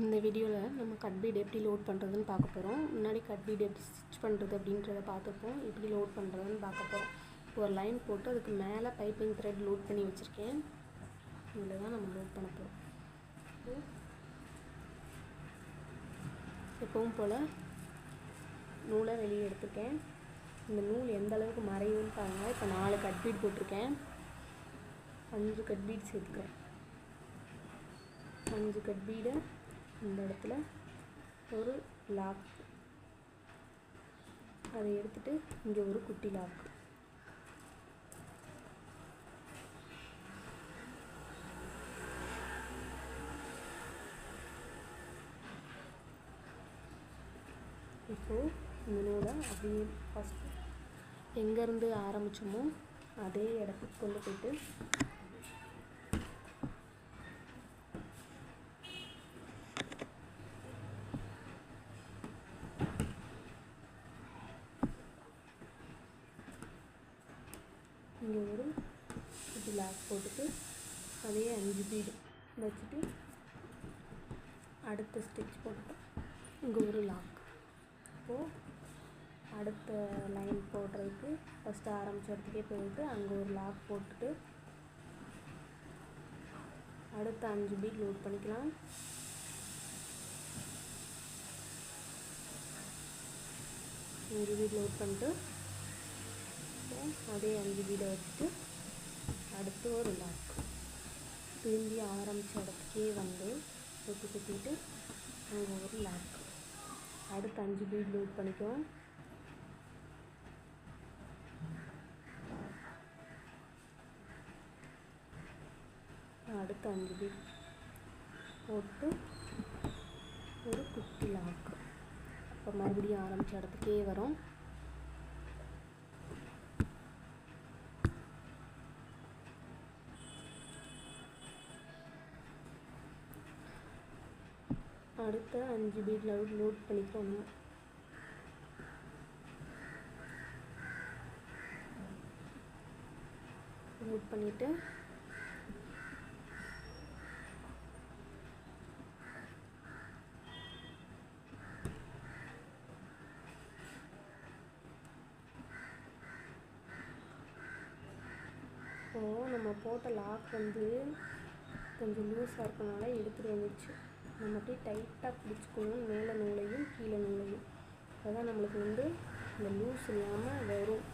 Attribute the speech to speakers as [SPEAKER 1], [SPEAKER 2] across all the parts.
[SPEAKER 1] இந்த வீடியோவில் நம்ம கட்பீட் எப்படி லோட் பண்ணுறதுன்னு பார்க்க போகிறோம் முன்னாடி கட்பீட் எப்படி ஸ்டிச் பண்ணுறது அப்படின்றத பார்த்துப்போம் எப்படி லோட் பண்ணுறதுன்னு பார்க்க போகிறோம் ஒரு லைன் போட்டு அதுக்கு மேலே பைப்பிங் த்ரெட் லோட் பண்ணி வச்சுருக்கேன். இதில் தான் நம்ம லோட் பண்ண போகிறோம் எப்பவும் போல் நூலை வெளியே எடுத்துருக்கேன். இந்த நூல் எந்த அளவுக்கு மறையும்னு பாருங்கள் இப்போ நாலு கட்பீட் போட்டிருக்கேன். அஞ்சு கட்பீட் சேர்த்துக்கிறேன். அஞ்சு கட்பீடை இந்த இடத்துல ஒரு லாக் அதை எடுத்துகிட்டு இங்கே ஒரு குட்டி லாக் இப்போது இந்த நூலை அப்படியே ஃபஸ்ட் எங்கேருந்து ஆரம்பிச்சோமோ அதே இடத்துக்கு கொண்டு போயிட்டு இங்கே ஒரு இப்படி லாக் போட்டுட்டு அதே அஞ்சு பீடு வச்சுட்டு அடுத்த ஸ்டிச் போட்டுட்டோம். இங்கே ஒரு லாக் இப்போது அடுத்த லைன் போடுறதுக்கு ஃபஸ்ட்டு ஆரம்பித்த இடத்துக்கே போயிட்டு அங்கே ஒரு லாக் போட்டுட்டு அடுத்த அஞ்சு பீட் லோட் பண்ணிக்கலாம். அஞ்சு பீட் லோட் பண்ணிட்டு அதே அஞ்சு பீடை வச்சுட்டு அடுத்து ஒரு லாக் திரும்பி ஆரம்பித்த இடத்துக்கே வந்து சுற்றி சுற்றிட்டு அங்கே ஒரு லாக் அடுத்து அஞ்சு பீட் லோட் பண்ணிக்குவோம். அடுத்து அஞ்சு பீட் போட்டு ஒரு குட்டி லாக்கு அப்போ மறுபடியும் ஆரம்பித்த இடத்துக்கே வரும். அடுத்த அஞ்சு பீட் லோட் லோட் பண்ணிக்கணும் லோட் பண்ணிவிட்டு இப்போது நம்ம போட்ட லாக் வந்து கொஞ்சம் லூஸாக இருக்கனால எடுத்துகிட்டு வந்துச்சு நம்ம அப்படியே டைட்டாக பிடிச்சிக்கணும். மேலே நூலையும் கீழே நூலையும் அதுதான் நம்மளுக்கு வந்து இந்த லூஸ் இல்லாமல் வரும்.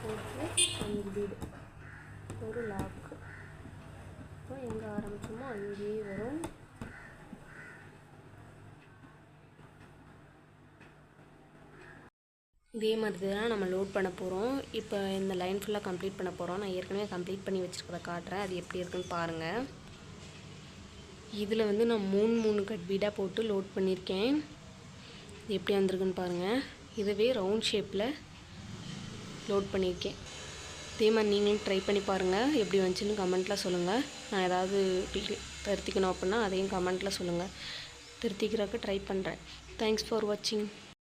[SPEAKER 1] போட்டு அஞ்சு பீடு ஒரு லாக்கு இப்போ எங்கே ஆரம்பிச்சோமோ அங்கேயே வரும். இதே மாதிரி தான் நம்ம லோட் பண்ண போகிறோம் இப்போ இந்த லைன் ஃபுல்லாக கம்ப்ளீட் பண்ண போகிறோம் நான் ஏற்கனவே கம்ப்ளீட் பண்ணி வச்சுருக்கத காட்டுறேன். அது எப்படி இருக்குன்னு பாருங்கள் இதில் வந்து நான் மூணு மூணு கட் பீடாக போட்டு லோட் பண்ணியிருக்கேன். இது எப்படி வந்திருக்குன்னு பாருங்கள் இதுவே ரவுண்ட் ஷேப்பில் லோட் பண்ணியிருக்கேன். இதே மாதிரி நீங்களும் ட்ரை பண்ணி பாருங்கள் எப்படி வந்துச்சுன்னு கமெண்ட்டில் சொல்லுங்கள் நான் ஏதாவது திருத்திக்கணும் அப்படின்னா அதையும் கமெண்ட்டில் சொல்லுங்கள் திருத்திக்கிறக்க ட்ரை பண்ணுறேன். தேங்க்ஸ் ஃபார் வாட்சிங்